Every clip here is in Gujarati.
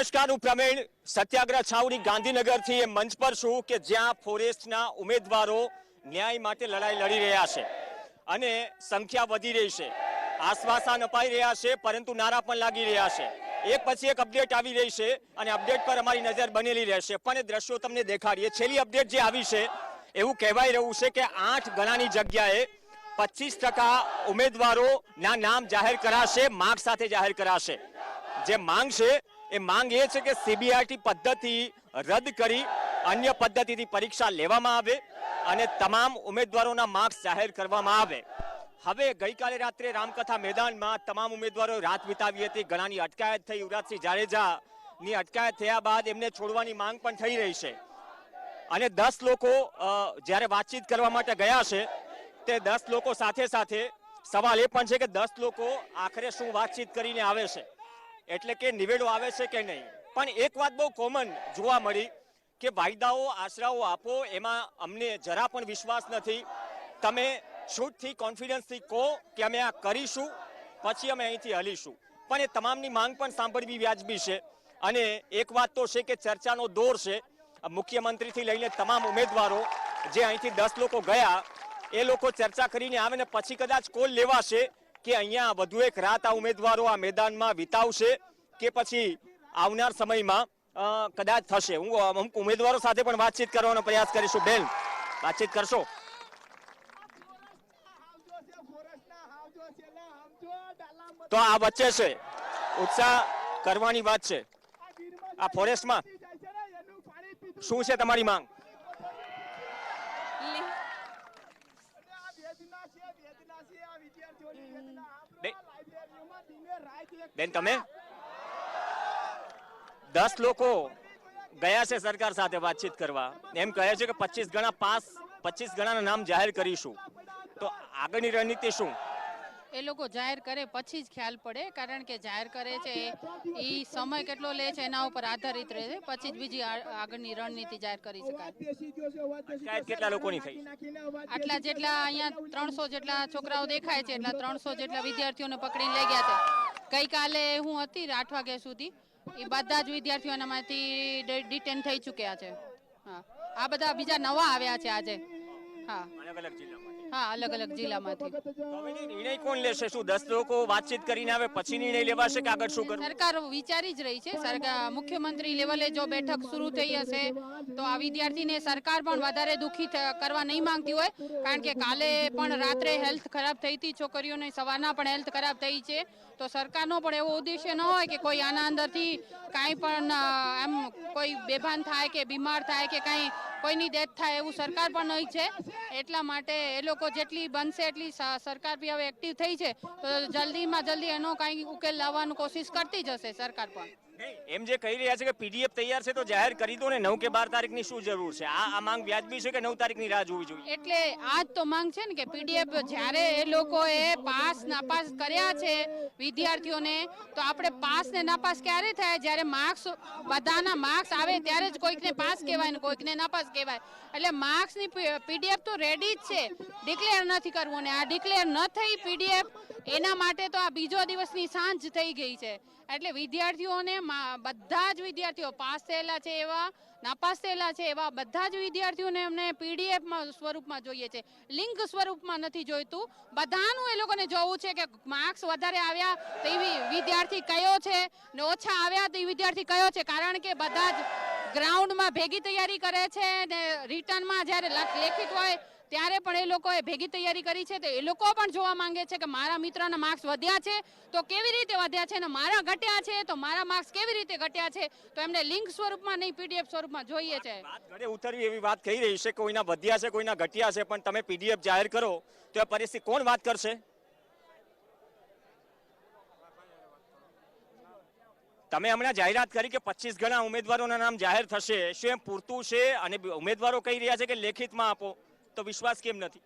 નમસ્કાર, હું પ્રવીણ. સત્યાગ્રહ છાવડી ગાંધીનગરથી એ મંચ પર છું કે જ્યાં ફોરેસ્ટના ઉમેદવારો ન્યાય માટે લડાઈ લડી રહ્યા છે અને સંખ્યા વધી રહી છે. આશ્વાસન અપાઈ રહ્યા છે, પરંતુ નારા પણ લાગી રહ્યા છે. એક પછી એક અપડેટ આવી રહી છે અને અપડેટ પર અમારી નજર બનેલી રહેશે. પણ એ દ્રશ્યો તમને દેખાડીએ. છેલ્લી અપડેટ જે આવી છે, એવું કહેવાય રહ્યું છે કે આઠ ગણાની જગ્યાએ પચીસ ટકા ઉમેદવારોના નામ જાહેર કરાશે માર્ક સાથે જાહેર કરાશે. જે માંગ છે એ માંગ એ છે કે સીબીઆરટી પદ્ધતિ રદ કરી અન્ય પદ્ધતિથી પરીક્ષા લેવામાં આવે અને તમામ ઉમેદવારોના માર્ક્સ જાહેર કરવામાં આવે. હવે ગઈકાલે રાત્રે રામકથા મેદાનમાં તમામ ઉમેદવારો રાત વિતાવી હતી. ઘણાની અટકાયત થઈ. યુવરાજસિંહ જાડેજાની અટકાયત થયા બાદ એમને છોડવાની માંગ પણ થઈ રહી છે. અને દસ લોકો જ્યારે વાતચીત કરવા માટે ગયા છે, તે દસ લોકો સાથે સાથે સવાલ એ પણ છે કે દસ લોકો આખરે શું વાતચીત કરીને આવે છે? એટલે કે નિવેડો આવે છે કે નહીં? પણ એક વાત બહુ કોમન જોવા મળી કે વાયદાઓ, આશરાઓ આપો, એમાં અમને જરા પણ વિશ્વાસ નથી. તમે છૂટથી કોન્ફિડન્સથી કહો કે અમે આ કરીશું, પછી અમે અહીંથી હલીશું. પણ એ તમામની માંગ પણ સાંભળવી વ્યાજબી છે. અને એક વાત તો છે કે ચર્ચાનો દોર છે. મુખ્યમંત્રીથી લઈને તમામ ઉમેદવારો જે અહીંથી દસ લોકો ગયા, એ લોકો ચર્ચા કરીને આવે ને પછી કદાચ કોલ લેવાશે. કે અહીંયા વધુ એક રાત આ ઉમેદવારો આ મેદાનમાં વિતાવશે કે પછી આવનાર સમયમાં કદાચ થશે. હું અમુક ઉમેદવારો સાથે પણ વાતચીત કરવાનો પ્રયાસ કરીશું. બેન, વાતચીત કરશો? તો આ વચ્ચે છે. ઉત્સાહ કરવાની વાત છે. આ ફોરેસ્ટમાં શું છે તમારી માંગ બે- બેન તમે? દસ લોકો ગયા છે સરકાર સાથે વાતચીત કરવા. એમ કહે છે કે પચીસ ગણા પાસ પચીસ ગણાના નામ જાહેર કરીશું. તો આગળની રણનીતિ શું? એ લોકો જાહેર કરે પછી જ ખ્યાલ પડે કારણ કે જાહેર કરે છે એ સમય કેટલો લે છે એના ઉપર આધારિત રહે છે પછી જ બીજી આગળની રણનીતિ જાહેર કરી શકાય. કેટલા લોકોની થઈ? આટલા જેટલા અહીંયા ત્રણસો જેટલા છોકરાઓ દેખાય છે એટલા ત્રણસો જેટલા વિદ્યાર્થીઓને પકડીને લઈ ગયા છે. ગઈકાલે હું હતી આઠ વાગ્યા સુધી. એ બધા જ વિદ્યાર્થીઓનામાંથી ડિટેન થઈ ચૂક્યા છે. હા. આ બધા બીજા નવા આવ્યા છે આજે. હા. અલગ અલગ જિલ્લામાં હા અલગ અલગ જિલ્લામાંથી. નિર્ણય કોણ લેશે? શું દસ લોકો વાતચીત કરીને આવે પછી નિર્ણય લેવાશે કે આગળ શું કરવું? સરકાર વિચારી જ રહી છે. સરકાર મુખ્યમંત્રી લેવલે જો બેઠક શરૂ થઈ હશે તો આ વિદ્યાર્થીને સરકાર પણ વધારે દુખી કરવા નહીં માંગતી હોય કારણ કે કાલે પણ રાત્રે હેલ્થ ખરાબ થઈ હતી. છોકરીઓને સવારના પણ હેલ્થ ખરાબ થઈ છે. તો સરકારનો પણ એવો ઉદ્દેશ્ય ન હોય કે કોઈ આના અંદરથી કાંઈ પણ એમ કોઈ બેભાન થાય કે બીમાર થાય કે કાંઈ કોઈની ડેથ થાય એવું સરકાર પણ નહીં છે. એટલા માટે એ લોકો જેટલી બનશે એટલી સરકાર બી હવે એક્ટિવ થઈ છે. તો જલ્દીમાં જલ્દી એનો કાંઈ ઉકેલ લાવવાનું કોશિશ કરતી જ હશે સરકાર પણ. એમ જે કહી રહ્યા છે કે પીડીએફ તૈયાર છે, તો જાહેર કરી દો ને. નવ કે બાર તારીખની શું જરૂર છે? આ આ માંગ વ્યાજબી છે કે નવ તારીખની રાહ જોવી જોઈએ? એટલે આ જ તો માંગ છે ને કે પીડીએફ જ્યારે એ લોકોએ પાસ નાપાસ કર્યા છે વિદ્યાર્થીઓને, તો આપણે પાસ ને નાપાસ ક્યારે થાય? જ્યારે માર્ક્સ બધાના માર્ક્સ આવે ત્યારે જ કોઈકને પાસ કહેવાય ને કોઈકને નાપાસ કહેવાય. એટલે માર્ક્સની પીડીએફ તો રેડી જ છે. ડિક્લેર નથી કરવું ને. આ ડિક્લેર ન થઈ પીડીએફ, એના માટે તો આ બીજો દિવસની સાંજ થઈ ગઈ છે. એટલે વિદ્યાર્થીઓને બધા જ વિદ્યાર્થીઓ પાસ થયેલા છે એવા નાપાસ થયેલા છે એવા બધા જ વિદ્યાર્થીઓને અમને પીડીએફમાં સ્વરૂપમાં જોઈએ છે. લિંક સ્વરૂપમાં નથી જોઈતું. બધાનું એ લોકોને જોવું છે કે માર્ક્સ વધારે આવ્યા તો એ વિદ્યાર્થી કયો છે ને ઓછા આવ્યા તો એ વિદ્યાર્થી કયો છે? કારણ કે બધા જ ગ્રાઉન્ડમાં ભેગી તૈયારી કરે છે ને રિટર્નમાં જ્યારે લખ- લેખિત હોય ત્યારે પણ એ લોકોએ ભેગી તૈયારી કરી છે તો એ લોકો પણ જોવા માંગે છે કે મારા મિત્રના માર્ક્સ વધ્યા છે. તો કેવી રીતે વધ્યા છે અને મારા ઘટ્યા છે? તો મારા માર્ક્સ કેવી રીતે ઘટ્યા છે? તો એમને લિંક સ્વરૂપમાં નહીં પીડીએફ સ્વરૂપમાં જોઈએ છે. ઘરે ઉતરવી એવી વાત કહી રહી છે કોઈના વધ્યા છે કોઈના ઘટ્યા છે પણ તમે પીડીએફ જાહેર કરો તો એ પરિસ્થિતિ કોણ વાત કરશે? તમે હમણાં જાહેરાત કરી કે પચીસ ગણા ઉમેદવારોના નામ જાહેર થશે શું એમ પૂરતું છે? અને ઉમેદવારો કહી રહ્યા છે કે લેખિતમાં આપો. તો વિશ્વાસ કેમ નથી?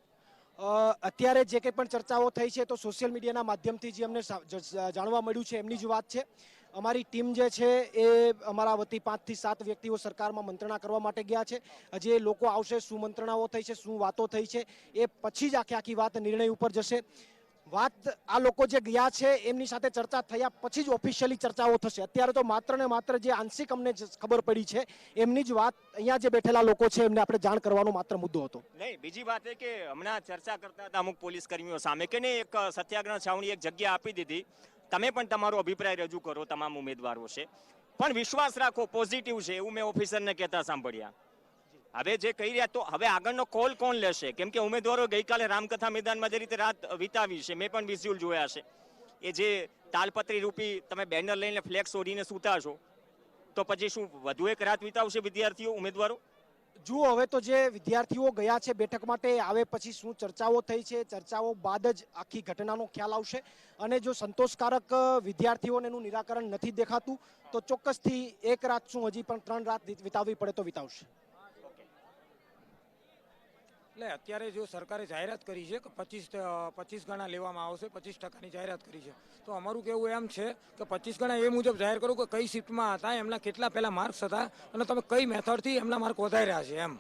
અત્યારે જે કંઈ પણ ચર્ચાઓ થઈ છે તો સોશિયલ મીડિયાના માધ્યમથી જે અમને જ- જ- જાણવા મળ્યું છે એમની જ વાત છે. અમારી ટીમ જે છે એ અમારા વતી પાંચથી સાત વ્યક્તિઓ સરકારમાં મંત્રણા કરવા માટે ગયા છે. એ લોકો આવશે, શું મંત્રણાઓ થઈ છે, શું વાતો થઈ છે, એ પછી જ આખી આખી વાત નિર્ણય ઉપર જશે. વાત આ લોકો જે ગયા છે, એમની સાથે ચર્ચા થયા પછી જ ઓફિશિયલી ચર્ચાઓ થશે. અત્યારે તો માત્ર ને માત્ર જે આંશિક અમને ખબર પડી છે, એમની જ વાત અહીંયા જે બેઠેલા લોકો છે, એમને આપણે જાણ કરવાનો માત્ર મુદ્દો હતો. નહીં, બીજી વાત એ કે હમણાં ચર્ચા કરતા હતા અમુક પોલીસ કર્મીઓ સામે કે નહીં, એક સત્યાગ્રહ છાવણી એક જગ્યા આપી દીધી. તમે પણ તમારો અભિપ્રાય રજૂ કરો, તમામ ઉમેદવારો છે. પણ વિશ્વાસ રાખો પોઝિટિવ છે, એવું મેં ઓફિસરને કહેતા સાંભળ્યા. હવે જે કહી રહ્યા, તો હવે આગળનો કોલ કોણ લેશે? કેમ કે ઉમેદવારો ગઈકાલે રામકથા મેદાનમાં જે રીતે રાત વિતાવી છે, મેં પણ વિઝ્યુઅલ જોયા છે. એ જે તાલપત્રી રૂપી તમે બેનર લઈને ફ્લેક્સ ઓઢીને સૂતા છો, તો પછી શું વધુ એક રાત વિતાવશે વિદ્યાર્થીઓ, ઉમેદવારો? જુઓ, હવે તો જે વિદ્યાર્થીઓ ગયા છે બેઠક માટે, આવે પછી શું ચર્ચાઓ થઈ છે, ચર્ચાઓ બાદ જ આખી ઘટનાનો ખ્યાલ આવશે. અને જો સંતોષકારક વિદ્યાર્થીઓને એનું નિરાકરણ નથી દેખાતું, તો ચોક્કસથી એક રાત શું હજી પણ ત્રણ રાત વિતાવવી પડે તો વિતાવશે. એટલે અત્યારે જો સરકારે જાહેરાત કરી છે કે પચીસ પચીસ ગણા લેવામાં આવશે પચીસ ટકાની જાહેરાત કરી છે. તો અમારું કેવું એમ છે કે પચીસ ગણા એ મુજબ જાહેર કરો કે કઈ શિફ્ટમાં હતા એમના કેટલા પહેલા માર્ક્સ હતા અને તમે કઈ મેથડથી એમના માર્ક વધાર્યા છે એમ.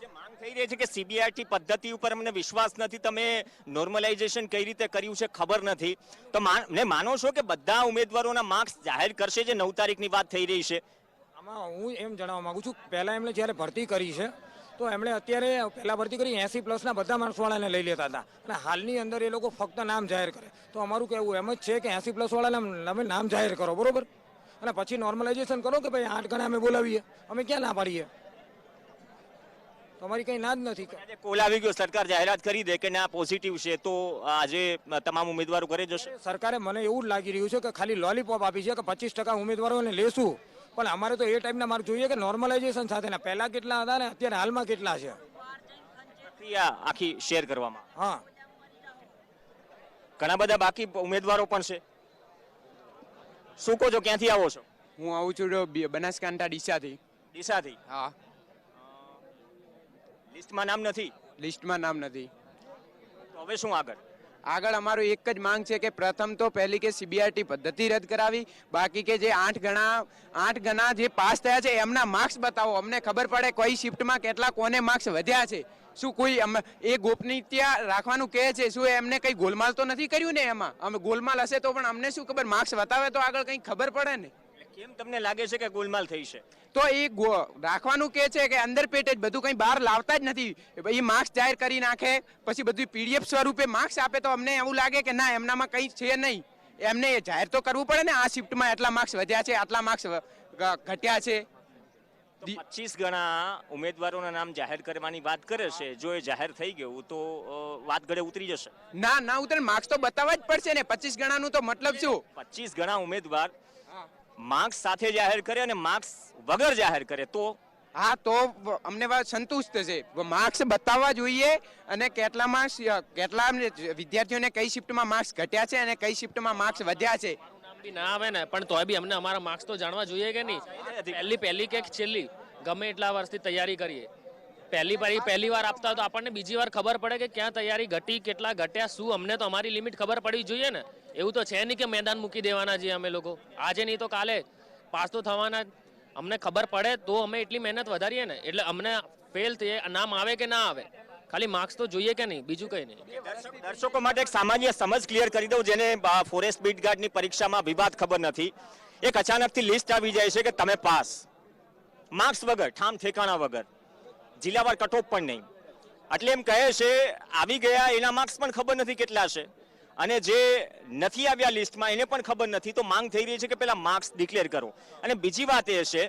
જે માંગ થઈ રહી છે કે સીબીઆઈટી પદ્ધતિ ઉપર અમને વિશ્વાસ નથી તમે નોર્મલાઇઝેશન કઈ રીતે કર્યું છે ખબર નથી. તો માન- ને માનો છો કે બધા ઉમેદવારોના માર્ક્સ જાહેર કરશે જે નવ તારીખની વાત થઈ રહી છે? આમાં હું એમ જણાવવા માગું છું પહેલાં એમણે જ્યારે ભરતી કરી છે તો એમણે અત્યારે પહેલાં ભરતી કરી એસી પ્લસના બધા માણસવાળાને લઈ લેતા હતા. અને હાલની અંદર એ લોકો ફક્ત નામ જાહેર કરે. તો અમારું કહેવું એમ જ છે કે એસી પ્લસવાળાને તમે નામ જાહેર કરો બરોબર? અને પછી નોર્મલાઇઝેશન કરો કે ભાઈ આઠ ગણા અમે બોલાવીએ? અમે ક્યાં ના પાડીએ? તમારી કંઈ ના જ નથી આજે કોલ આવી ગયો સરકાર જાહેરાત કરી દે કે ના પોઝિટિવ છે તો આજે તમામ ઉમેદવારો ઘરે જશે. સરકારે મને એવું જ લાગી રહ્યું છે કે ખાલી લોલીપોપ આપી છે કે પચીસ ટકા ઉમેદવારોને લેશું. પણ અમારે તો એ ટાઈપના મારે જોઈએ કે નોર્મલાઇઝેશન સાથેના. પહેલા કેટલા હતા ને અત્યારે હાલમાં કેટલા છે? પ્રક્રિયા આખી શેર કરવામાં. હા. ઘણા બધા બાકી ઉમેદવારો પણ છે. શું કહો છો ક્યાંથી આવો છો? હું આવું છું બનાસકાંઠા ડીસાથી. ડીસાથી? હા. લિસ્ટમાં નામ નથી? લિસ્ટમાં નામ નથી. તો હવે શું આગળ? આગળ અમારું એક જ માંગ છે કે પ્રથમ તો પહેલી કે સીબીઆરટી પદ્ધતિ રદ કરાવી, બાકી કે જે આઠ ગણા આઠ ગણા જે પાસ થયા છે, એમના માર્ક્સ બતાવો. અમને ખબર પડે કઈ શિફ્ટમાં કેટલા, કોને માર્ક્સ વધ્યા છે. શું કોઈ એ ગોપનીયતા રાખવાનું કહે છે? શું એમને કંઈ ગોલમાલ તો નથી કર્યું ને એમાં? અમે ગોલમાલ હશે તો પણ અમને શું ખબર? માર્ક્સ બતાવે તો આગળ કંઈ ખબર પડે ને? કેમ તમને લાગે છે કે ગોલમાલ થઈ છે? તો એ રાખવાનું કે છે કે અંદર પેટે જ બધું કંઈ બહાર લાવતા જ નથી. એ માર્ક્સ જાહેર કરી નાખે પછી બધું પીડીએફ સ્વરૂપે માર્ક્સ આપે તો અમને એવું લાગે કે ના એમનામાં કંઈ છે નહીં. એમને જાહેર તો કરવું પડે ને આ શિફ્ટમાં એટલા માર્ક્સ વધ્યા છે આટલા માર્ક્સ ઘટ્યા છે. પચીસ ગણા ઉમેદવારોના નામ જાહેર કરવાની વાત કરે છે જો એ જાહેર થઈ ગયું તો વાત ગળે ઉતરી જશે. ના ના ઉતરે માર્ક્સ તો બતાવવા જ પડશે ને પચીસ ગણાનું તો મતલબ શું? પચીસ ગણા ઉમેદવાર માર્ક્સ સાથે જાહેર કરે અને માર્ક્સ વગર જાહેર કરે તો? હા તો અમને સંતુષ્ટ છે. માર્ક્સ બતાવવા જોઈએ અને કેટલા માર્ક્સ કેટલા વિદ્યાર્થીઓને કઈ શિફ્ટમાં માર્ક્સ ઘટ્યા છે અને કઈ શિફ્ટમાં માર્ક્સ વધ્યા છે? ના આવે ને પણ તોય બી અમને અમારા માર્ક્સ તો જાણવા જોઈએ કે નહીં. પહેલી પહેલી કે છેલ્લી. ગમે એટલા વર્ષથી તૈયારી કરીએ. પહેલી વાર પહેલી વાર આપતા તો આપણને બીજી વાર ખબર પડે કે ક્યાં તૈયારી ઘટી, કેટલા ઘટ્યા, શું? અમને તો અમારી લિમિટ ખબર પડવી જોઈએ ને. એવું તો છે નહીં કે મેદાન મૂકી દેવાના છીએ અમે લોકો. આજે નહીં તો કાલે પાસ તો થવાના. અમને ખબર પડે તો અમે એટલી મહેનત વધારીએ ને. એટલે અમને ફેલ થઈએ, નામ આવે કે ના આવે. ખાલી માર્ક્સ તો જોઈએ કે નહીં, બીજું કંઈ નહીં. દર્શકો માટે એક સામાન્ય સમજ ક્લિયર કરી દઉં, જેને ફોરેસ્ટ બીટ ગાર્ડની પરીક્ષામાં વિવાદ ખબર નથી. એક અચાનકથી લિસ્ટ આવી જાય છે કે તમે પાસ. માર્ક્સ વગર, ઠામ ઠેકાણા વગર. જિલ્લાવાર કટઓફ પણ નહીં. એટલે એમ કહે છે, આવી ગયા એના માર્ક્સ પણ ખબર નથી કેટલા છે. અને જે નથી આવ્યા લિસ્ટમાં એને પણ ખબર નથી. તો માંગ થઈ રહી છે કે પેલા માર્ક્સ ડિક્લેર કરો. અને બીજી વાત એ છે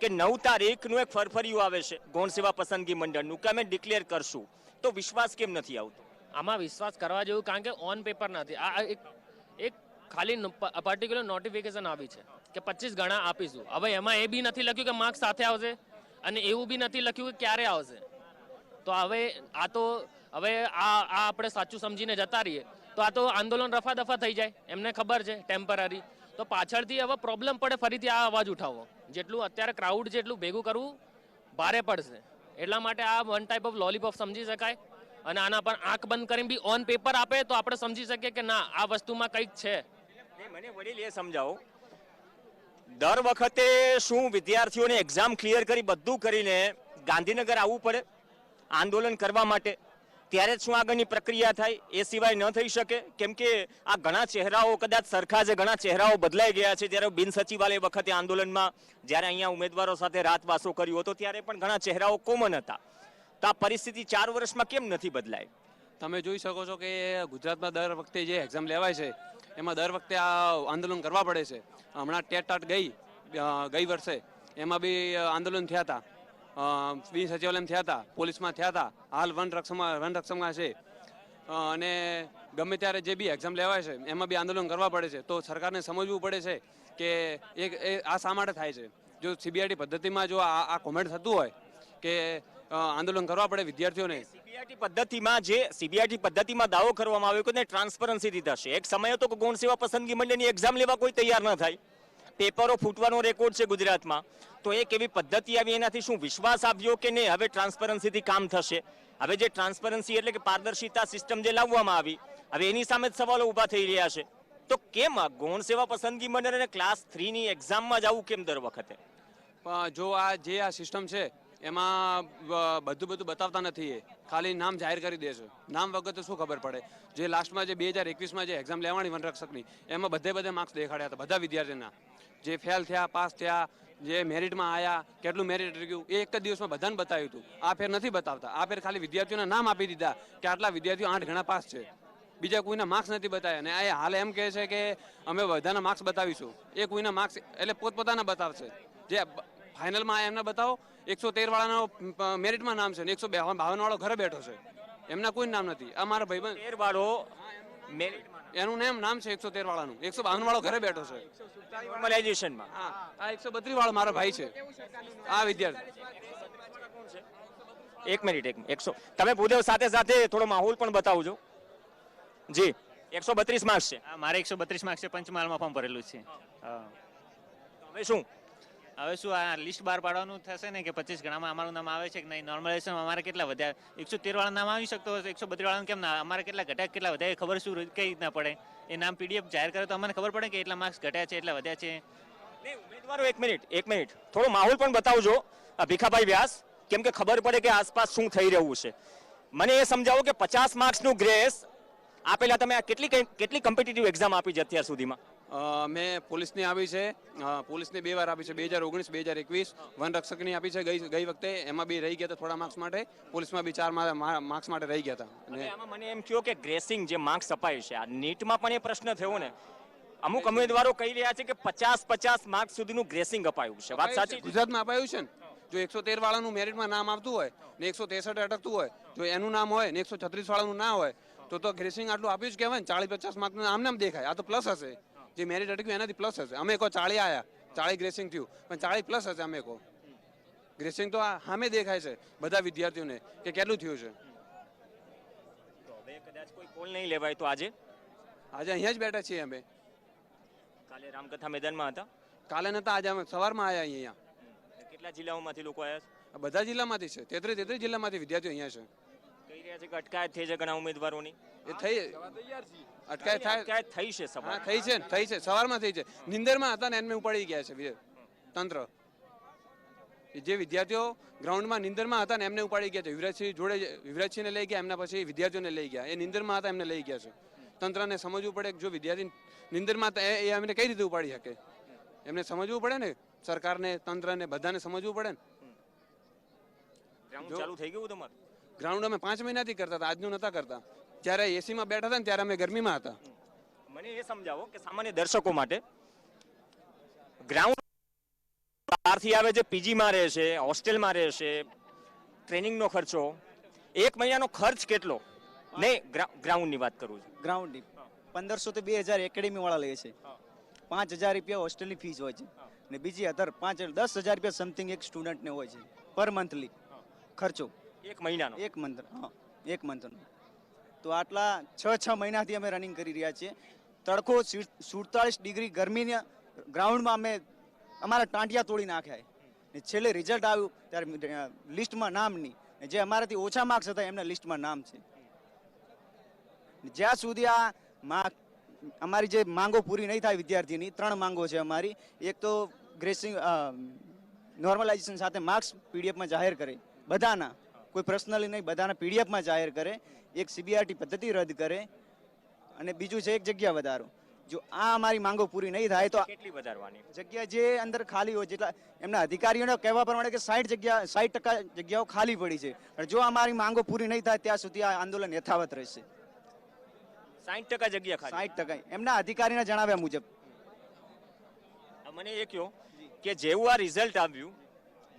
કે નવ તારીખનું એક ફરફરિયું આવે છે, ગૌણ સેવા પસંદગી મંડળનું, કે અમે ડિક્લેર કરશું. તો વિશ્વાસ કેમ નથી આવતો? આમાં વિશ્વાસ કરવા જેવું, કારણ કે ઓન પેપર નથી. આ એક એક ખાલી પર્ટિક્યુલર નોટિફિકેશન આવી છે કે પચીસ ગણા આપીશું. હવે એમાં એ બી નથી લખ્યું કે માર્ક્સ સાથે આવશે? અને એવું બી નથી લખ્યું કે ક્યારે આવશે. તો હવે આ તો, હવે આ આ આપણે સાચું સમજીને જતા રહીએ. તો આ તો આંદોલન રફા દફા થઈ જાય. એમને ખબર છે ટેમ્પરરી તો પાછળથી હવે પ્રોબ્લેમ પડે ફરીથી આ અવાજ ઉઠાવો જેટલું અત્યારે ક્રાઉડ જેટલું ભેગું કરવું, ભારે પડશે. એટલા માટે આ વન ટાઈપ ઓફ લોલીપોપ સમજી શકાય. અને આના પર આંખ બંધ કરીને બી ઓન પેપર આપે તો આપણે સમજી શકીએ કે ના, આ વસ્તુમાં કંઈક છે. મને વડીલ એ સમજાવો. દર વખતે શું વિદ્યાર્થીઓને એક્ઝામ ક્લિયર કરી બધું કરીને ગાંધીનગર આવવું પડે આંદોલન કરવા માટે. ત્યારે જ શું આગળની પ્રક્રિયા થાય એ સિવાય ન થઈ શકે. કેમ કે આ ઘણા ચહેરાઓ કદાચ સરખા છે ઘણા ચહેરાઓ બદલાઈ ગયા છે. જ્યારે બિન સચિવાલય વખતે આંદોલનમાં જ્યારે અહીંયા ઉમેદવારો સાથે રાતવાસો કર્યો હતો, ત્યારે પણ ઘણા ચહેરાઓ કોમન હતા. તો આ પરિસ્થિતિ ચાર વર્ષમાં કેમ નથી બદલાય તમે જોઈ શકો છો કે ગુજરાતમાં દર વખતે જે એક્ઝામ લેવાય છે એમાં દર વખતે આ આંદોલન કરવા પડે છે. હમણાં ટેટ ટાટ ગઈ ગઈ વર્ષે. એમાં બી આંદોલન થયા હતા બી સચિવાલયમાં થયા હતા પોલીસમાં થયા હતા હાલ વન રક્ષમાં વન રક્ષમાં છે. અને ગમે ત્યારે જે બી એક્ઝામ લેવાય છે, એમાં બી આંદોલન કરવા પડે છે. તો સરકારને સમજવું પડે છે કે એક આ શા માટે થાય છે? જો સીબીઆઈટી પદ્ધતિમાં જો આ કોમેન્ટ થતું હોય કે આંદોલન કરવા પડે વિદ્યાર્થીઓને. સીબીઆઈટી પદ્ધતિમાં જે સીબીઆઈટી પદ્ધતિમાં દાવો કરવામાં આવ્યો કે ટ્રાન્સપરન્સીથી થશે. એક સમય હતો કે ગૌણ સેવા પસંદગી મંડળની એક્ઝામ લેવા કોઈ તૈયાર ન થાય. પેપરો ફૂટવાનો રેકોર્ડ છે ગુજરાતમાં. તો એક એવી પદ્ધતિ આવી એનાથી શું વિશ્વાસ આવ્યો કે નહીં? હવે ટ્રાન્સપરન્સીથી કામ થશે. હવે જે ટ્રાન્સપરન્સી એટલે કે પારદર્શિતા સિસ્ટમ જે લાવવામાં આવી હવે એની સામે જ સવાલો ઊભા થઈ રહ્યા છે. તો કેમ ગૌણ સેવા પસંદગી મંડળ અને ક્લાસ થ્રીની એક્ઝામમાં જવું કેમ દર વખતે? જો આ જે આ સિસ્ટમ છે એમાં બધું બધું બતાવતા નથી એ. ખાલી નામ જાહેર કરી દે છે. નામ વગર તો શું ખબર પડે? જે લાસ્ટમાં જે બે હજાર એકવીસમાં જે એક્ઝામ લેવાની વનરક્ષકની, એમાં બધે બધે માર્ક્સ દેખાડ્યા હતા બધા વિદ્યાર્થીના. જે ફેલ થયા પાસ થયા, જે મેરિટમાં આવ્યા કેટલું મેરિટ રહ્યું, એ એક જ દિવસમાં બધાને બતાવ્યું હતું. આ ફેર નથી બતાવતા. આ ફેર ખાલી વિદ્યાર્થીઓના નામ આપી દીધા કે આટલા વિદ્યાર્થીઓ આઠ ગણા પાસ છે. બીજા કોઈના માર્ક્સ નથી બતાવ્યા. અને આ હાલ એમ કહે છે કે અમે બધાના માર્ક્સ બતાવીશું. એ કોઈના માર્ક્સ એટલે પોતપોતાના બતાવશે. જે ફાઇનલમાં એમને બતાવો. એકસો તેર વાળાનો મેરિટમાં નામ છે ને એકસો બાવન વાળો ઘરે બેઠો છે. એમના કોઈ નામ નથી. આ મારા ભાઈબંધ તેર વાળો એનું નામ નામ છે એકસો તેર વાળાનું. એકસો બાવન વાળો ઘરે બેઠો છે. નોર્મલાઇઝેશનમાં હા આ એકસો બત્રીસ વાળો મારો ભાઈ છે. આ વિદ્યાર્થી. એક મિનિટ એક એકસો તમે ભૂદેવ સાથે સાથે થોડો માહોલ પણ બતાવજો. જી. એકસો બત્રીસ માર્ક્સ છે. મારે એકસો બત્રીસ માર્ક્સ છે. પંચમહાલમાં ફોર્મ ભરેલું છે. હા. હવે શું? હવે શું આ લિસ્ટ બહાર પાડવાનું થશે ને કે પચીસ ગણામાં અમારું નામ આવે છે કે નહીં? નોર્મલાઇઝેશન અમારે કેટલા વધ્યા એકસો તેર વાળા નામ આવી શકતો હશે, એકસો બત્રીસ વાળાનું કેમ ના અમારે કેટલા ઘટ્યા કેટલા વધ્યા એ ખબર શું કઈ રીતના પડે? એ નામ પીડીએફ જાહેર કરે તો અમને ખબર પડે કે એટલા માર્ક્સ ઘટ્યા છે, એટલા વધ્યા છે? ઉમેદવારો, એક મિનિટ એક મિનિટ. થોડો માહોલ પણ બતાવજો. ભીખાભાઈ વ્યાસ, કેમ કે ખબર પડે કે આસપાસ શું થઈ રહ્યું છે. મને એ સમજાવો કે પચાસ માર્ક્સનું ગ્રેસ આપેલા તમે આ કેટલી કેટલી કોમ્પિટિટિવ એક્ઝામ આપી છે અત્યાર સુધીમાં? મેં પોલીસની આવી છે. પોલીસને બે વાર આપી છે. બે હજાર ઓગણીસ બે હજાર એકવીસ વન રક્ષકની આપી છે. ગઈ ગઈ વખતે એમાં બી રહી ગયા હતા થોડા માર્ક્સ માટે. પોલીસમાં બી ચાર માર્ક્સ માટે રહી ગયા હતા. અને અને આમાં મને એમ કહ્યું કે ગ્રેસિંગ જે માર્ક્સ અપાય છે આ નીટમાં પણ એ પ્રશ્ન થયો ને. અમુક ઉમેદવારો કહી રહ્યા છે કે પચાસ પચાસ માર્ક્સ સુધીનું ગ્રેસિંગ અપાયું છે. વાત સાચી ગુજરાતમાં અપાયું છે ને? જો એકસો તેર વાળાનું મેરિટમાં નામ આવતું હોય ને એકસો ત્રેસઠ અટકતું હોય જો એનું નામ હોય ને એકસો છત્રીસ વાળાનું ના હોય તો તો ગ્રેસિંગ આટલું આપ્યું જ કહેવાય ને? ચાલીસ પચાસ માર્કનું આમ નામ દેખાય. આ તો પ્લસ હશે. જે મેરિટ અટક્યું એનાથી પ્લસ હશે. અમે કહો ચાળી આયા ચાળી ગ્રેસિંગ થયું પણ ચાળી પ્લસ હશે અમે કહો ગ્રેસિંગ તો સામે દેખાય છે બધા વિદ્યાર્થીઓને કે કેટલું થયું છે. તો હવે કદાચ કોઈ કોલ નહીં લેવાય તો આજે? આજે અહીંયા જ બેઠા છીએ અમે. કાલે રામકથા મેદાનમાં હતા? કાલે નતા આજે અમે સવારમાં આવ્યા અહીંયા. કેટલા જિલ્લાઓમાંથી લોકો આવ્યા છે? બધા જિલ્લામાંથી છે. તેત્રીસ તેત્રીસ જિલ્લામાંથી વિદ્યાર્થીઓ અહીંયા છે. કહી રહ્યા છે કે અટકાયત થઈ છે ઘણા ઉમેદવારોની. એ થઈ અટકાયત થાય અટકાયત થઈ છે હા થઈ છે ને, થઈ છે સવારમાં થઈ છે. નિંદરમાં હતા ને એમને ઉપાડી ગયા છે તંત્ર. જે વિદ્યાર્થીઓ ગ્રાઉન્ડમાં નિંદરમાં હતા ને એમને ઉપાડી ગયા છે. યુવરાજસિંહ જોડે યુવરાજસિંહને લઈ ગયા એમના પછી વિદ્યાર્થીઓને લઈ ગયા. એ નિંદરમાં હતા એમને લઈ ગયા છે. તંત્રને સમજવું પડે કે જો વિદ્યાર્થી નિંદરમાં હતા, એ એમને કઈ રીતે ઉપાડી શકે? એમને સમજવું પડે ને? સરકારને તંત્રને બધાને સમજવું પડે ને? ચાલુ થઈ ગયું તમારું? ગ્રાઉન્ડ અમે પાંચ મહિનાથી કરતા હતા આજનું નતા કરતા. જ્યારે એસીમાં બેઠા હતા ને ત્યારે અમે ગરમીમાં હતા. મને એ સમજાવો કે સામાન્ય દર્શકો માટે ગ્રાઉન્ડ બહારથી આવે છે પીજીમાં રહે છે હોસ્ટેલમાં રહે છે ટ્રેનિંગનો ખર્ચો એક મહિનાનો ખર્ચ કેટલો? નહીં ગ્રાઉન્ડની વાત કરું છું. ગ્રાઉન્ડની પંદરસો થી બે હજાર એકેડેમીવાળા લે છે. પાંચ હજાર રૂપિયા હોસ્ટેલની ફીસ હોય છે. ને બીજી અધર પાંચ દસ હજાર રૂપિયા સમથિંગ એક સ્ટુડન્ટને હોય છે. પર મંથલી ખર્ચો. એક મહિનાનો. એક મંત્ર, હા, એક મંત્રનો. તો આટલા છ છ મહિનાથી અમે રનિંગ કરી રહ્યા છીએ. તડકો સુડતાલીસ ડિગ્રી ગરમીના ગ્રાઉન્ડમાં અમે અમારા ટાંટિયા તોડી નાખ્યા ને છેલ્લે રિઝલ્ટ આવ્યું ત્યારે લિસ્ટમાં નામ નહીં. જે અમારાથી ઓછા માર્ક્સ હતા એમના લિસ્ટમાં નામ છે. જ્યાં સુધી આ માર્ક અમારી જે માંગો પૂરી નહીં થાય વિદ્યાર્થીની, ત્રણ માંગો છે અમારી. એક તો ગ્રેસિંગ નોર્મલાઇઝેશન સાથે માર્ક્સ પીડીએફમાં જાહેર કરે. બધાના. કોઈ પર્સનલી નહીં બધાના પીડીએફમાં જાહેર કરે એક સીબીઆરટી પદ્ધતિ રદ કરે અને બીજું છે એક જગ્યા વધારો. જો આ અમારી માંગો પૂરી નહીં થાય તો કેટલી વધારવાની? જગ્યા જે અંદર ખાલી હોય જેટલા એમના અધિકારીઓને કહેવા પ્રમાણે કે સાઠ જગ્યા સાઠ ટકા જગ્યાઓ ખાલી પડી છે. અને જો અમારી માંગો પૂરી નહીં થાય ત્યાં સુધી આ આંદોલન યથાવત રહેશે. સાઠ ટકા જગ્યા ખાલી? સાઠ ટકા. એમના અધિકારીના જણાવ્યા મુજબ. મને એ કહ્યું કે જેવું આ રિઝલ્ટ આવ્યું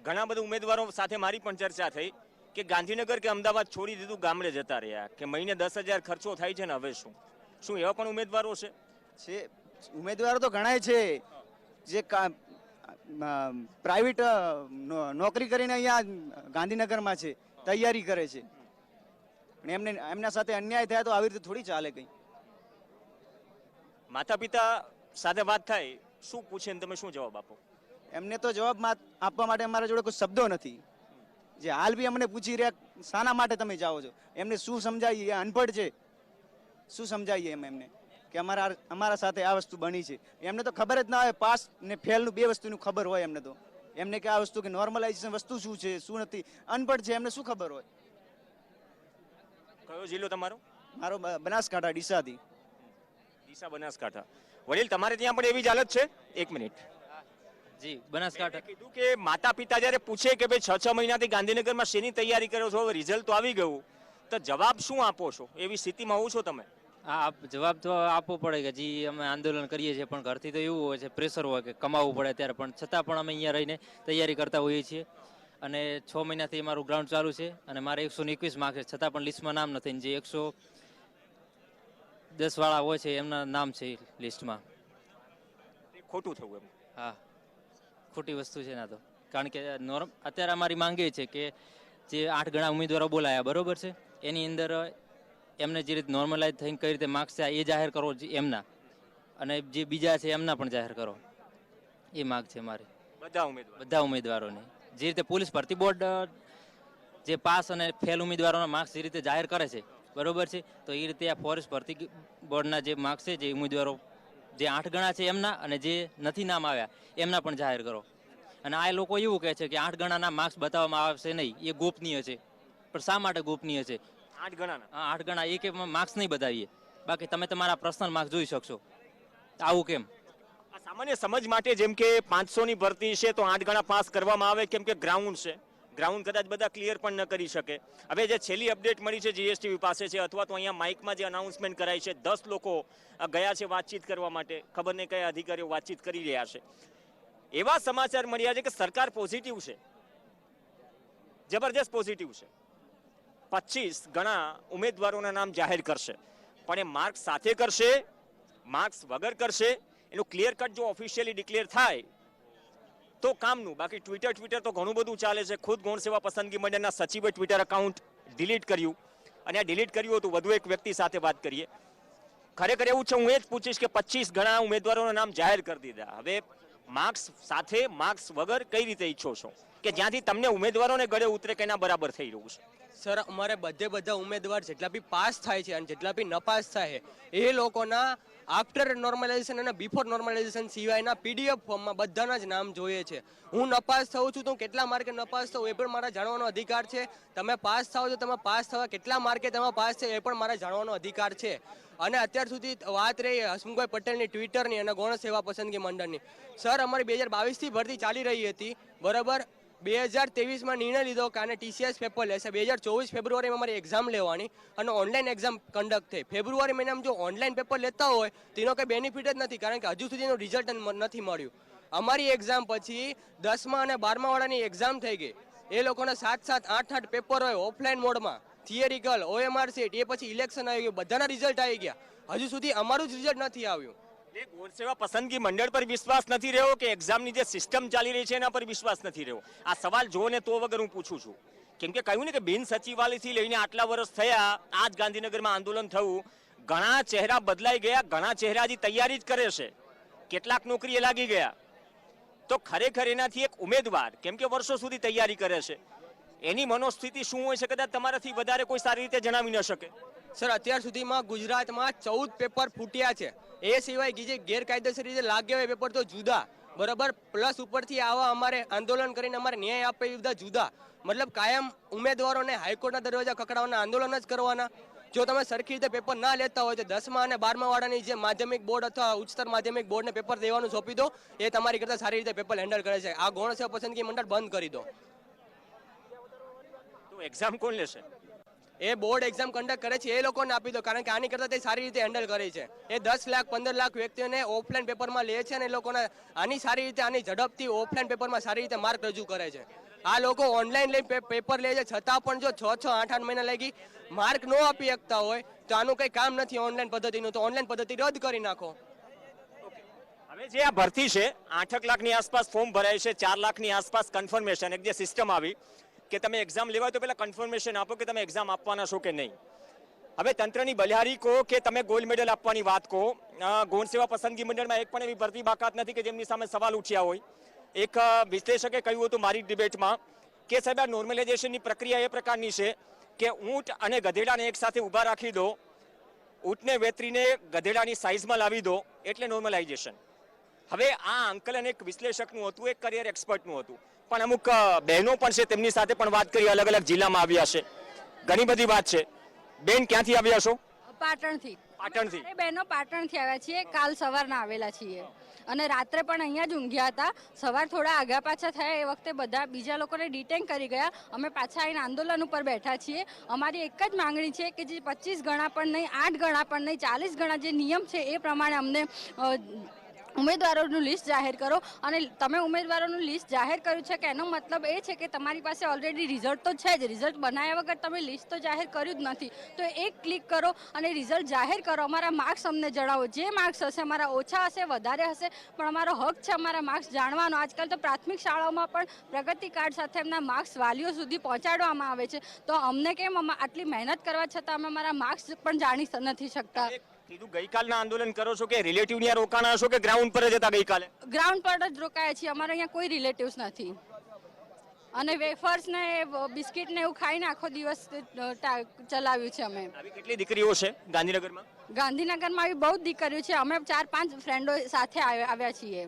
ઘણા બધા ઉમેદવારો સાથે મારી પણ ચર્ચા થઈ. કે ગાંધીનગર કે અમદાવાદ છોડી દીધું ગામડે જતા રહ્યા. કે મહિને દસ હજાર ખર્ચો થાય છે ને હવે શું? શું એવા પણ ઉમેદવારો છે? છે ઉમેદવારો તો ઘણાય છે. જે પ્રાઇવેટ નોકરી કરીને અહીંયા ગાંધીનગરમાં છે તૈયારી કરે છે. પણ એમને એમના સાથે અન્યાય થયા તો આવી રીતે થોડી ચાલે કંઈ. માતા પિતા સાથે વાત થાય શું પૂછે તમે શું જવાબ આપો? એમને તો જવાબ આપવા માટે અમારા જોડે કોઈ શબ્દો નથી. જે હાલ બી અમને પૂછી રહ્યા શાના માટે તમે જાઓ છો? એમને શું સમજાવીએ અનપઢ છે? શું સમજાવીએ એમ એમને? કે અમારા અમારા સાથે આ વસ્તુ બની છે. એમને તો ખબર જ ના હોય પાસ ને ફેલનું બે વસ્તુનું ખબર હોય એમને તો. એમને કે આ વસ્તુ કે નોર્મલાઇઝેશન વસ્તુ શું છે શું નથી? અનપઢ છે એમને શું ખબર હોય? કયો જિલ્લો તમારો? મારો બનાસકાંઠા ડીસાથી. ડીસા બનાસકાંઠા. વડીલ તમારે ત્યાં પણ એવી જ હાલત છે? એક મિનિટ. જી બનાસકાંઠા. કીધું કે માતા પિતા જ્યારે પૂછે કે ભાઈ છ છ મહિનાથી ગાંધીનગરમાં શેની તૈયારી કરો છો રિઝલ્ટ તો આવી ગયું. તો જવાબ શું આપો છો? એવી સ્થિતિમાં હોવ છો તમે? હા જવાબ તો આપવો પડે કે જી અમે આંદોલન કરીએ છીએ પણ ઘરથી તો એવું હોય છે પ્રેશર હોય કે કમાવવું પડે ત્યારે પણ છતાં પણ અમે અહીંયા રહીને તૈયારી કરતા હોઈએ છીએ. અને છ મહિનાથી મારું ગ્રાઉન્ડ ચાલુ છે અને મારે એકસો ને એકવીસ માર્ક છે છતાં પણ લિસ્ટમાં નામ નથી. જે એકસો દસ વાળા હોય છે એમના નામ છે લિસ્ટમાં ખોટું થયું એમ. હા. ખોટી વસ્તુ છે ના તો. કારણ કે નોર્મ અત્યારે અમારી માંગ એ છે કે જે આઠ ગણા ઉમેદવારો બોલાયા બરોબર છે? એની અંદર એમને જે રીતે નોર્મલાઇઝ થઈને કઈ રીતે માર્ક્સ છે એ જાહેર કરો એમના. અને જે બીજા છે એમના પણ જાહેર કરો. એ માગ છે મારી. બધા ઉમેદવાર. બધા ઉમેદવારોને. જે રીતે પોલીસ ભરતી બોર્ડ જે પાસ અને ફેલ ઉમેદવારોના માર્ક્સ જે રીતે જાહેર કરે છે બરોબર છે? તો એ રીતે આ ફોરેસ્ટ ભરતી બોર્ડના જે માર્ક્સ છે જે ઉમેદવારો જે આઠ ગણા છે એમના અને જે નથી નામ આવ્યા એમના પણ જાહેર કરો. અને આ લોકો એવું કહે છે કે આઠ ગણાના માર્ક્સ બતાવવામાં આવશે નહીં એ ગોપનીય છે. પણ શા માટે ગોપનીય છે? આઠ ગણાના આઠ ગણા એક માર્ક્સ નહીં બતાવીએ. બાકી તમે તમારા પર્સનલ માર્ક્સ જોઈ શકશો. આવું કેમ? સામાન્ય સમજ માટે જેમ કે પાંચસો ની ભરતી છે તો આઠ ગણા પાસ કરવામાં આવે કેમ કે ગ્રાઉન્ડ છે. ગ્રાઉન્ડ કદાચ બધા ક્લિયર પણ ન કરી શકે. હવે જે છેલ્લી અપડેટ મળી છે જીએસટીવી પાસે છે, અથવા તો અહીંયા માઇકમાં જે અનાઉન્સમેન્ટ કરાય છે, દસ લોકો ગયા છે વાતચીત કરવા માટે. ખબર નહીં કયા અધિકારીઓ વાતચીત કરી રહ્યા છે. એવા સમાચાર મળ્યા છે કે સરકાર પોઝિટિવ છે. જબરજસ્ત પોઝિટિવ છે. પચીસ ઘણા ઉમેદવારોના નામ જાહેર કરશે. પણ એ માર્ક્સ સાથે કરશે, માર્ક્સ વગર કરશે. એનું ક્લિયર કટ જો ઓફિશિયલી ડિક્લેર થાય તો કામનું. બાકી ટ્વિટર ટ્વિટર તો ઘણું બધું ચાલે છે. ખુદ ગૌણ સેવા પસંદગી મંડળના સચિવે ટ્વિટર એકાઉન્ટ ડિલીટ કર્યું. અને આ ડિલીટ કર્યું હતું, વધુ એક વ્યક્તિ સાથે વાત કરીએ. ખરેખર એવું છે, હું એ જ પૂછીશ કે પચીસ ઘણા ઉમેદવારોના નામ જાહેર કરી દીધા. હવે માર્ક્સ સાથે માર્ક્સ વગર કઈ રીતે ઈચ્છો છો? કે જ્યાંથી તમને ઉમેદવારોને ગળે ઉતરે કે એના બરાબર થઈ રહ્યું છે? સર, અમારે બધે બધા ઉમેદવાર જેટલા બી પાસ થાય છે અને જેટલા બી નપાસ થાય એ લોકોના આફ્ટર નોર્મલાઇઝેશન અને બિફોર નોર્મલાઇઝેશન સિવાયના પીડીએફ ફોર્મમાં બધાના જ નામ જોઈએ છે. હું નપાસ થઉં છું, તો હું કેટલા માર્કે નપાસ થઉં એ પણ મારા જાણવાનો અધિકાર છે. તમે પાસ થાવ તો તમે પાસ થવા કેટલા માર્કે તમે પાસ છે એ પણ મારા જાણવાનો અધિકાર છે. અને અત્યાર સુધી વાત રહી હસમુખભાઈ પટેલની ટ્વિટરની અને ગૌણ સેવા પસંદગી મંડળની. સર, અમારી બે હજાર બાવીસથી ભરતી ચાલી રહી હતી. બરાબર? બે હજાર તેવીસમાં નિર્ણય લીધો કે આને ટીસીએસ પેપર લેશે. બે હજાર ચોવીસ ફેબ્રુઆરીમાં અમારી એક્ઝામ લેવાની અને ઓનલાઈન એક્ઝામ કન્ડક્ટ થઈ. ફેબ્રુઆરી મહિનામાં જો ઓનલાઈન પેપર લેતા હોય, તેનો કંઈ બેનિફિટ જ નથી, કારણ કે હજુ સુધી એનું રિઝલ્ટ નથી મળ્યું. અમારી એક્ઝામ પછી દસમા અને બારમા વાળાની એક્ઝામ થઈ ગઈ. એ લોકોના સાત સાત, આઠ આઠ પેપર હોય ઓફલાઈન મોડમાં થિયરિકલ ઓએમઆર સીટ એ પછી ઇલેક્શન આવી ગયું. બધાના રિઝલ્ટ આવી ગયા. હજુ સુધી અમારું જ રિઝલ્ટ નથી આવ્યું. એ ગૌણ સેવા પસંદગી મંડળ પર વિશ્વાસ નથી રહ્યો કે એક્ઝામની જે સિસ્ટમ ચાલી રહી છે એના પર વિશ્વાસ નથી રહ્યો? આ સવાલ જો ને તો વગર હું પૂછું છું. કેમ કે કહ્યું ને કે બિન સચિવાલયથી લઈને આટલા વર્ષ થયા, આજ ગાંધીનગરમાં આંદોલન થયું. ઘણા ચહેરા બદલાઈ ગયા, ઘણા ચહેરા હજી તૈયારી જ કરે છે. કેટલાક નોકરીએ લાગી ગયા. તો ખરેખર એનાથી એક ઉમેદવાર, કેમ કે વર્ષો સુધી તૈયારી કરે છે, એની મનોસ્થિતિ શું હોય છે કદાચ તમારાથી વધારે કોઈ સારી રીતે જણાવી ન શકે? સર, અત્યાર સુધીમાં ગુજરાતમાં ચૌદ પેપર ફૂટ્યા છે. એ સિવાય જે ગેરકાયદેસર રીતે લાગ્યા હોય પેપર તો જુદા. બરાબર? પ્લસ ઉપરથી આવા અમારે આંદોલન કરીને અમારે ન્યાય આપે બધા જુદા. મતલબ કાયમ ઉમેદવારોને હાઈકોર્ટના દરવાજા ખકડાવવાના આંદોલન જ કરવાના. જો તમે સરખી રીતે પેપર ના લેતા હોય તો દસમા અને બારમા વાળાની જે માધ્યમિક બોર્ડ અથવા ઉચ્ચતર માધ્યમિક બોર્ડને પેપર દેવાનું સોંપી દો, એ તમારી કરતાં સારી રીતે પેપર હેન્ડલ કરે છે. આ ગૌણ સેવા પસંદગી મંડળ બંધ કરી દો. એક્ઝામ કોણ લેશે? એ બોર્ડ એક્ઝામ કન્ડક્ટ કરે છે, એ લોકોને આપી દો, કારણ કે આની કરતાં તે સારી રીતે હેન્ડલ કરે છે. એ દસ લાખ, પંદર લાખ વ્યક્તિઓને ઓફલાઈન પેપરમાં લે છે અને એ લોકોને આની સારી રીતે, આની ઝડપથી ઓફલાઈન પેપરમાં સારી રીતે માર્ક રજૂ કરે છે. આ લોકો ઓનલાઈન લઈ પેપર લે છે, છતાં પણ જો છ છ, આઠ આઠ મહિના લાગી માર્ક ન આપી શકતા હોય, તો આનું કંઈ કામ નથી ઓનલાઈન પદ્ધતિનું, તો ઓનલાઈન પદ્ધતિ રદ કરી નાખો. હવે જે આ ભરતી છે, આઠક લાખની આસપાસ ફોર્મ ભરાય છે, ચાર લાખની આસપાસ કન્ફર્મેશન એક જે સિસ્ટમ આવી કે તમે એક્ઝામ લેવા તો પહેલાં કન્ફર્મેશન આપો કે તમે એક્ઝામ આપવાના છો કે નહીં. હવે તંત્રની બલિહારી કહો કે તમે ગોલ્ડ મેડલ આપવાની વાત કહો. ગૌણ સેવા પસંદગી મંડળમાં એક પણ એવી ભરતી બાકાત નથી કે જેમની સામે સવાલ ઉઠ્યા હોય. એક વિશ્લેષકે કહ્યું હતું મારી ડિબેટમાં કે સાહેબ, આ નોર્મલાઇઝેશનની પ્રક્રિયા એ પ્રકારની છે કે ઊંટ અને ગધેડાને એકસાથે ઊભા રાખી દો. ઊંટને વેતરીને ગધેડાની સાઇઝમાં લાવી દો એટલે નોર્મલાઇઝેશન હવે આ અંકલન એક વિશ્લેષકનું હતું, એક કરિયર એક્સપર્ટનું હતું. પણ અમુક બહેનો પણ છે તેમની સાથે પણ વાત કરી અલગ અલગ જિલ્લામાં આવ્યા છે. ઘણી બધી વાત છે. બેન ક્યાંથી આવ્યા છો? પાટણથી. પાટણથી. બહેનો પાટણથી આવ્યા છીએ. કાલ સવારના આવેલા છીએ. અને રાત્રે પણ અહીંયા જ ઊંઘ્યા હતા. સવાર થોડા આગા પાછા થયા. એ વખતે બધા બીજા લોકોને ડિટેન કરી ગયા. અમે પાછા આવીને આંદોલન ઉપર બેઠા છીએ. અમારી એક જ માંગણી છે કે જે પચીસ ગણા પણ નહીં આઠ ગણા પણ નહીં ચાલીસ ગણા જે નિયમ છે એ પ્રમાણે અમને ઉમેદવારોનું લિસ્ટ જાહેર કરો. અને તમે ઉમેદવારોનું લિસ્ટ જાહેર કર્યું છે કે એનો મતલબ એ છે કે તમારી પાસે ઓલરેડી રિઝલ્ટ તો છે જ. રિઝલ્ટ બનાવ્યા વગર તમે લિસ્ટ તો જાહેર કર્યું જ નથી. તો એક ક્લિક કરો અને રિઝલ્ટ જાહેર કરો. અમારા માર્ક્સ અમને જણાવો. જે માર્ક્સ હશે અમારા ઓછા હશે, વધારે હશે, પણ અમારો હક છે અમારા માર્ક્સ જાણવાનો. આજકાલ તો પ્રાથમિક શાળાઓમાં પણ પ્રગતિ કાર્ડ સાથે એમના માર્ક્સ વાલીઓ સુધી પહોંચાડવામાં આવે છે. તો અમને કેમ આટલી મહેનત કરવા છતાં અમે અમારા માર્ક્સ પણ જાણી નથી શકતા? કીધું ગઈકાલના આંદોલન કરો છો કે રિલેટિવ ત્યાં રોકાણા છો કે ગ્રાઉન્ડ પર જ હતા ગઈકાલે? ગ્રાઉન્ડ પર જ રોકાયા છીએ. અમારે અહીંયા કોઈ રિલેટિવ્સ નથી. અને વેફર્સ ને બિસ્કિટ ને એવું ખાઈને આખો દિવસ ચલાવ્યું છે અમે. આવી કેટલી દીકરીઓ છે ગાંધીનગરમાં? ગાંધીનગરમાં આવી બહુ દીકરીઓ છે. અમે ચાર પાંચ ફ્રેન્ડો સાથે આવ્યા આવ્યા છીએ.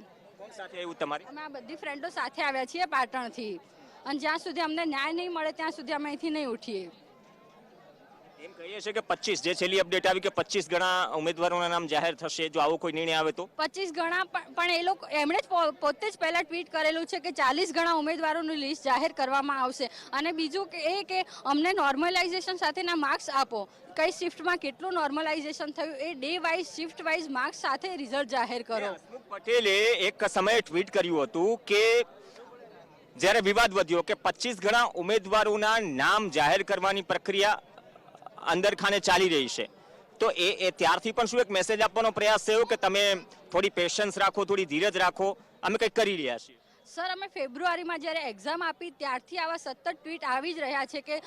સાથે આવ્યું તમારી? અમે આ બધી ફ્રેન્ડો સાથે આવ્યા છીએ પાટણથી. અને જ્યાં સુધી અમને ન્યાય નહીં મળે ત્યાં સુધી અમે અહીંથી નહીં ઉઠીએ. એમ કહીએ છીએ કે પચીસ જે છેલ્લી અપડેટ આવી કે પચીસ ગણા ઉમેદવારોના નામ જાહેર થશે જો આવો કોઈ નિર્ણય આવે તો? પચીસ ગણા પણ એ લોકો એમણે જ પોતે જ પહેલા ટ્વીટ કરેલું છે કે ચાલીસ ગણા ઉમેદવારોનું લિસ્ટ જાહેર કરવામાં આવશે. અને બીજું કે એ કે અમને નોર્મલાઇઝેશન સાથેના માર્ક્સ આપો. કઈ શિફ્ટમાં કેટલું નોર્મલાઇઝેશન થયું એ day wise shift wise marks સાથે રિઝલ્ટ જાહેર કરો. પટેલે એક સમયે ટ્વીટ કર્યું હતું કે જ્યારે વિવાદ વધ્યો કે પચીસ ગણા ઉમેદવારોના નામ જાહેર કરવાની પ્રક્રિયા અંદર ખાને ચાલી રહી છે. તો એ એ ત્યારથી પણ શું એક મેસેજ આપવાનો પ્રયાસ થયો કે તમે થોડી પેશન્સ રાખો, થોડી ધીરજ રાખો? અમે કંઈક કરી રહ્યા છીએ. સર, અમે ફેબ્રુઆરીમાં જ્યારે એક્ઝામ આપી, ત્યારથી આવા સતત ટ્વીટ આવી જ રહ્યા છે કે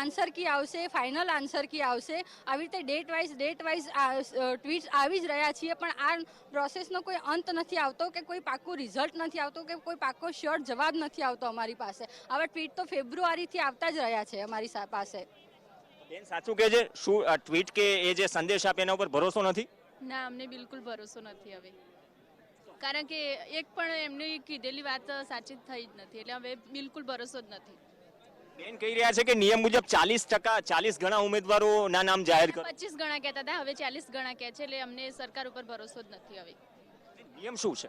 આન્સર કી આવશે ફાઇનલ આન્સર કી આવશે. આવી રીતે date wise date wise tweet આવી જ રહ્યા છીએ. પણ આ પ્રોસેસનો કોઈ અંત નથી આવતો કે કોઈ પાક્કું રિઝલ્ટ નથી આવતો કે કોઈ પાક્કો શ્યોર જવાબ નથી આવતો અમારી પાસે. આવા ટ્વીટ તો ફેબ્રુઆરીથી આવતા જ રહ્યા છે અમારી પાસે. બેન સાચું કે છે? શું ટ્વીટ કે એ જે સંદેશ આપે એના ઉપર ભરોસો નથી? ના અમને બિલકુલ ભરોસો નથી હવે. કારણ કે એક પણ એમની કીધેલી વાત સાચી થઈ જ નથી એટલે હવે બિલકુલ ભરોસો જ નથી. બેન કહી રહ્યા છે કે નિયમ મુજબ ચાલીસ ટકા ચાલીસ ગણા ઉમેદવારોના નામ જાહેર કરો પચીસ ગણા કહેતા હતા હવે ચાલીસ ગણા કહે છે એટલે અમને સરકાર ઉપર ભરોસો જ નથી હવે. નિયમ શું છે?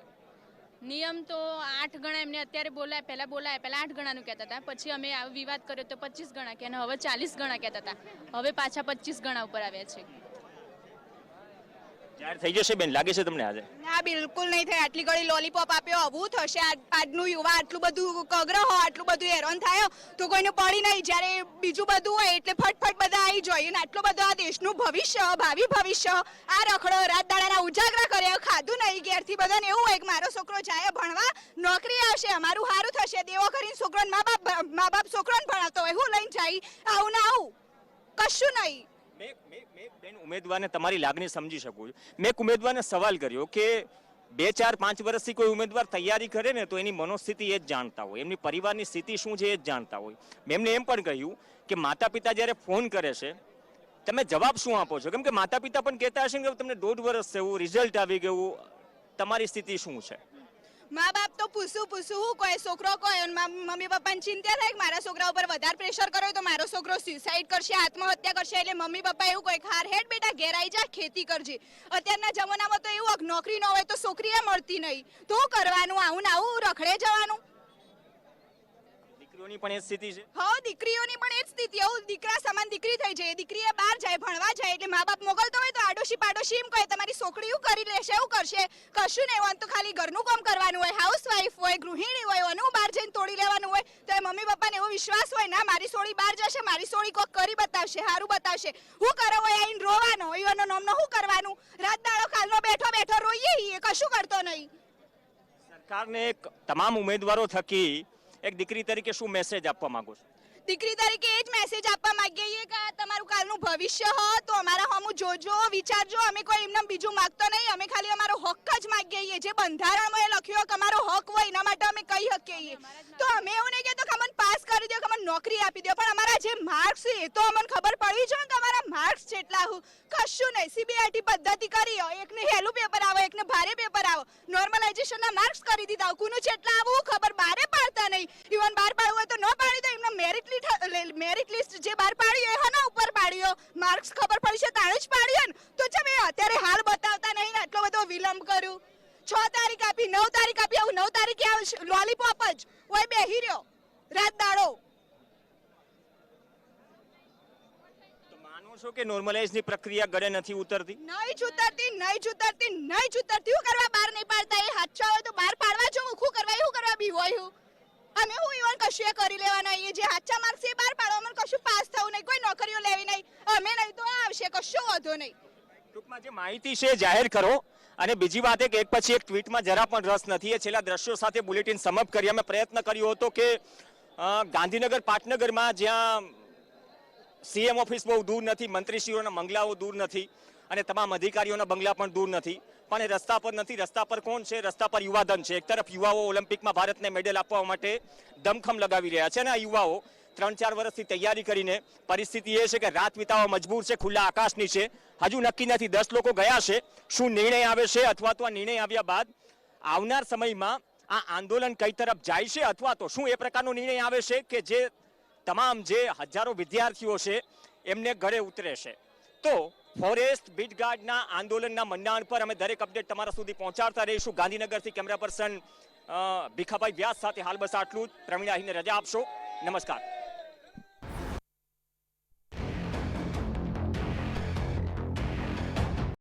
નિયમ તો આઠ ગણા એમને અત્યારે બોલાય પહેલા બોલાય પહેલા આઠ ગણાનું કહેતા હતા. પછી અમે આ વિવાદ કર્યો તો પચીસ ગણા કે અને હવે ચાલીસ ગણા કહેતા હતા. હવે પાછા પચીસ ગણા ઉપર આવ્યા છે. જાહેર થઈ જશે બેન? લાગે છે તમને આજે? ના બિલકુલ નહીં થાય. આટલી ઘડી લોલીપોપ આપ્યો આવું થશે. આજનું યુવા આટલું બધું કગ્રહ આટલું બધું હેરાન થયો તો કોઈને પડી નહીં. જ્યારે બીજું બધું હોય એટલે ફટફટ બધા આવી જોઈએ ને આટલું બધું આ દેશનું ભવિષ્ય ભાવિ ભવિષ્ય આ રખડો રાત દાડાના ખાધું નહીં ઘેરથી બધાને એવું હોય કે મારો છોકરો જાય ભણવા, નોકરી આવશે, અમારું સારું થશે, દેવો કરીને છોકરાને મા બાપ મા બાપ છોકરોને ભણાવતો હોય, હું લઈને જાય, આવું ના આવું, કશું નહીં. બેન ઉમેદવારને તમારી લાગણી સમજી શકું છું. મેં એક ઉમેદવારને સવાલ કર્યો કે બે, ચાર, પાંચ વર્ષથી કોઈ ઉમેદવાર તૈયારી કરે ને તો એની મનોસ્થિતિ એ જ જાણતા હોય, એમની પરિવારની સ્થિતિ શું છે એ જ જાણતા હોય. મેં એમને એમ પણ કહ્યું કે માતા પિતા જ્યારે ફોન કરે છે તમે જવાબ શું આપો છો? કેમ કે માતા પિતા પણ કહેતા હશે કે તમને દોઢ વર્ષ થયું રિઝલ્ટ આવી ગયું, તમારી સ્થિતિ શું છે? મા બાપ તો પૂછું પૂછું, હું કોઈ છોકરો કોઈ મમ્મી પપ્પાને ચિંતા થાય કે મારા છોકરા ઉપર વધારે પ્રેશર કરો તો મારો છોકરો સુસાઇડ કરશે, આત્મહત્યા કરશે, એટલે મમ્મી પપ્પા એવું કોઈ હાર હેડ બેટા, ઘેર આઈ જા, ખેતી કરજે. અત્યારના જમાનામાં તો એવું નોકરી ન હોય તો છોકરીએ મળતી નહીં. તો કરવાનું, આવું ને આવું રખડે જવાનું. દીકરીઓની પણ એ સ્થિતિ છે. હા દીકરીઓની પણ એ જ સ્થિતિ. એવું દીકરા સમાન દીકરી થઈ જાય. દીકરીએ બહાર જાય ભણવા જાય એટલે મા બાપ મોકલતો હોય તો આડોશી પાડોશી એમ કહે તમારી છોકરી એવું કરી લેશે એવું કરશે. કશું નહીં હોય તો ખાલી ઘરનું કામ કરવાનું હોય હાઉસવાઈફ હોય ગૃહિણી હોય એનું બહાર જઈને તોડી લેવાનું હોય તો એ મમ્મી પપ્પાને એવો વિશ્વાસ હોય ના મારી સોળી બહાર જશે મારી સોળી કોક કરી બતાવશે સારું બતાવશે. હું કરો હોય આઈને રોવાનો એનો નામનો શું કરવાનું? રાત દાડો કાલનો બેઠો બેઠો રોઈએ એ કશું કરતો નહીં. સરકારને તમામ ઉમેદવારો થકી એક દીકરી તરીકે શું મેસેજ આપવા માંગો છો? દીકરી તરીકે એ જ મેસેજ આપવા માંગીએ છીએ કે તમારું કાલનું ભવિષ્ય હો, તો અમારા હમ જોજો, વિચારજો. અમે કોઈ એમને બીજું માગતો નહીં. અમે ખાલી અમારો હક જ માગીએ છીએ. જે બંધારણમાં એ લખ્યો કે અમારો હક હોય, એના માટે અમે કહી શકીએ તો અમે એવું નહીં કહેતો કે અમને પાસ કરી દો, કે અમને નોકરી આપી દો. પણ અમારા જે માર્ક્સ છે, એ તો અમને ખબર પડી છે કે અમારા માર્ક્સ જેટલા હું. કશું નહીં. સીબીઆઈટી પદ્ધતિ કરી એકને હેલું પેપર આવે, એકને ભારે પેપર આવો. નોર્મલાઇઝેશનના માર્ક્સ કરી દીધા. કુનું જેટલા આવું નહીં બહાર પાડવું હોય તો ન પાડી દો એમને મેરિટ મેરિટ લિસ્ટ જે બહાર પાડ્યો એ હના ઉપર પાડ્યો? માર્ક્સ ખબર પડી છે તાણે જ પાડ્યો ને તો ચમ એ અત્યારે હાલ બતાવતા નહીં ને આટલો બધો વિલંબ કર્યું? છ તારીખ આપી નવ તારીખ આપી આવું નવ તારીખે આવશે લોલીપોપ જ. ઓય બેહી રહ્યો. રાત દાડો. માનો છો કે નોર્મલાઇઝની પ્રક્રિયા ગળે નથી ઉતરતી? નહીં ઉતરતી નહીં ઉતરતી નહીં ઉતરતી. હું કરવા બહાર નહીં પાડતા? એ હાથ હોય તો બહાર પાડવા જો હું કરવા હું કરવા બી હોય હું? અમે હું ઈવન કશું કરી લેવાના એ જે હાચા માર્ક્સ એ બહાર પાડો અમને કશું પાસ થવું નહીં, કોઈ નોકરીઓ લેવી નહીં. અમે નહીં તો આવશે, કશું વાંધો નહીં. ટૂંકમાં જે માહિતી છે જાહેર કરો. અને બીજી વાત એ કે એક પછી એક ટ્વીટમાં જરા પણ રસ નથી. એ છેલ્લા દ્રશ્યો સાથે બુલેટિન સમપ કરી અમે પ્રયત્ન કર્યો હતો કે ગાંધીનગર, પાટનગરમાં જ્યાં સીએમ ઓફિસ બહુ દૂર નથી, મંત્રીશ્રીઓના બંગલાઓ દૂર નથી અને તમામ અધિકારીઓના બંગલા પણ દૂર નથી. પણ એ રસ્તા પર નથી. રસ્તા પર કોણ છે? રસ્તા પર યુવાધન છે. એક તરફ યુવાઓ ઓલિમ્પિકમાં ભારતને મેડલ આપવા માટે દમખમ લગાવી રહ્યા છે અને આ યુવાઓ ત્રણ ચાર વર્ષથી તૈયારી કરીને પરિસ્થિતિ એ છે કે રાત વિતાવવા મજબૂર છે, ખુલ્લા આકાશની છે. હજુ નક્કી નથી. દસ લોકો ગયા છે. શું નિર્ણય આવે છે અથવા તો આ નિર્ણય આવ્યા બાદ આવનાર સમયમાં આ આંદોલન કઈ તરફ જાય છે અથવા તો શું એ પ્રકારનો નિર્ણય આવે છે કે જે તમામ જે હજારો વિદ્યાર્થીઓ છે એમને ઘરે ઉતરે છે? તો ફોરેસ્ટ બીટગાર્ડના આંદોલનના મંડાણ પર અમે દરેક અપડેટ તમારા સુધી પહોંચાડતા રહીશું. ગાંધીનગરથી કેમેરા પર્સન ભીખાભાઈ વ્યાસ સાથે હાલ બસ આટલું જ. પ્રવીણ રજા આપશો. નમસ્કાર.